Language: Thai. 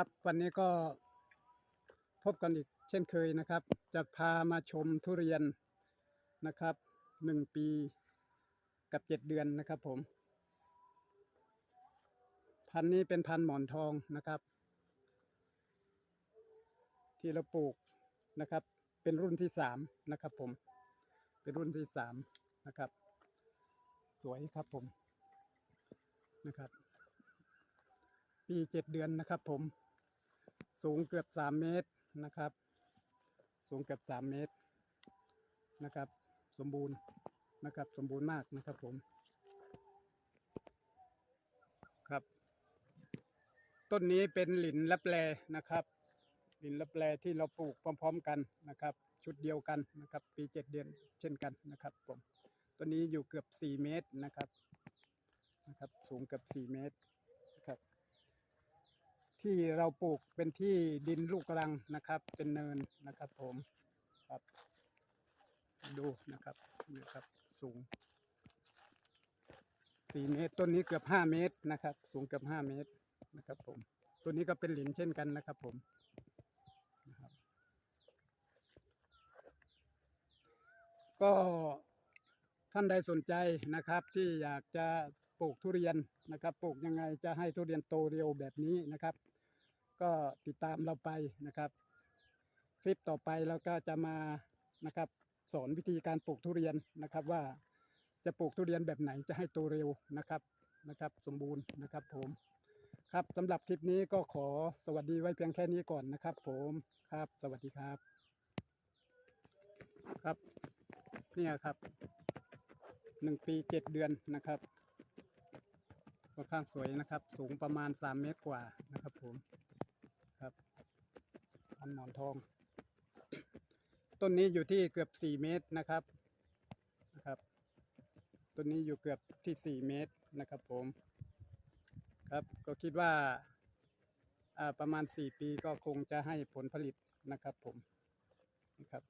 ครับวันนี้ก็พบกันอีกเช่นเคยนะครับ จะพามาชมทุเรียนนะครับหนึ่งปีกับเจ็ดเดือนนะครับผม พันนี้เป็นพันหมอนทองนะครับ ที่เราปลูกนะครับ เป็นรุ่นที่สามนะครับผม เป็นรุ่นที่สามนะครับ สวยครับผมนะครับ ปีเจ็ดเดือนนะครับผม สูงเกือบสามเมตรนะครับ สูงเกือบสามเมตรนะครับ สมบูรณ์นะครับ สมบูรณ์มากนะครับผม ครับ ต้นนี้เป็นหลินลับแลนะครับหลินลับแลที่เราปลูกพร้อม ๆ กันนะครับ ชุดเดียวกันนะครับ ปีเจ็ดเดือนเช่นกันนะครับ ผมต้นนี้อยู่เกือบสี่เมตรนะครับนะครับ สูงเกือบสี่เมตร ที่เราปลูกเป็นที่ดินลูกรังนะครับ เป็นเนินนะครับ ผมครับ ดูนะครับนะครับสูงสี่เมตรต้นนี้เกือบห้าเมตรนะครับ สูงเกือบห้าเมตรนะครับ ผมตัวนี้ก็เป็นหลินเช่นกันนะครับ ผมนะครับ ก็ท่านใดสนใจนะครับ ที่อยากจะปลูกทุเรียนนะครับ ปลูกยังไงจะให้ทุเรียนโตเร็วแบบนี้นะครับ ก็ติดตามเราไปนะครับ คลิปต่อไปเราก็จะมานะครับ สอนวิธีการปลูกทุเรียนนะครับว่าจะปลูกทุเรียนแบบไหนจะให้โตเร็วนะครับนะครับ สมบูรณ์นะครับผมครับสำหรับคลิปนี้ก็ขอสวัสดีไว้เพียงแค่นี้ก่อนนะครับผมครับสวัสดีครับ ครับเนี่ยครับหนึ่งปีเจ็ดเดือนนะครับค่อนข้างสวยนะครับ สูงประมาณสามเมตรกว่านะครับผม พันหมอนทอง ต้นนี้อยู่ที่เกือบสี่เมตรนะครับนะครับ ต้นนี้อยู่เกือบที่สี่เมตรนะครับผมครับก็คิดว่าอ่าประมาณสี่ปีก็คงจะให้ผลผลิตนะครับผมนะครับ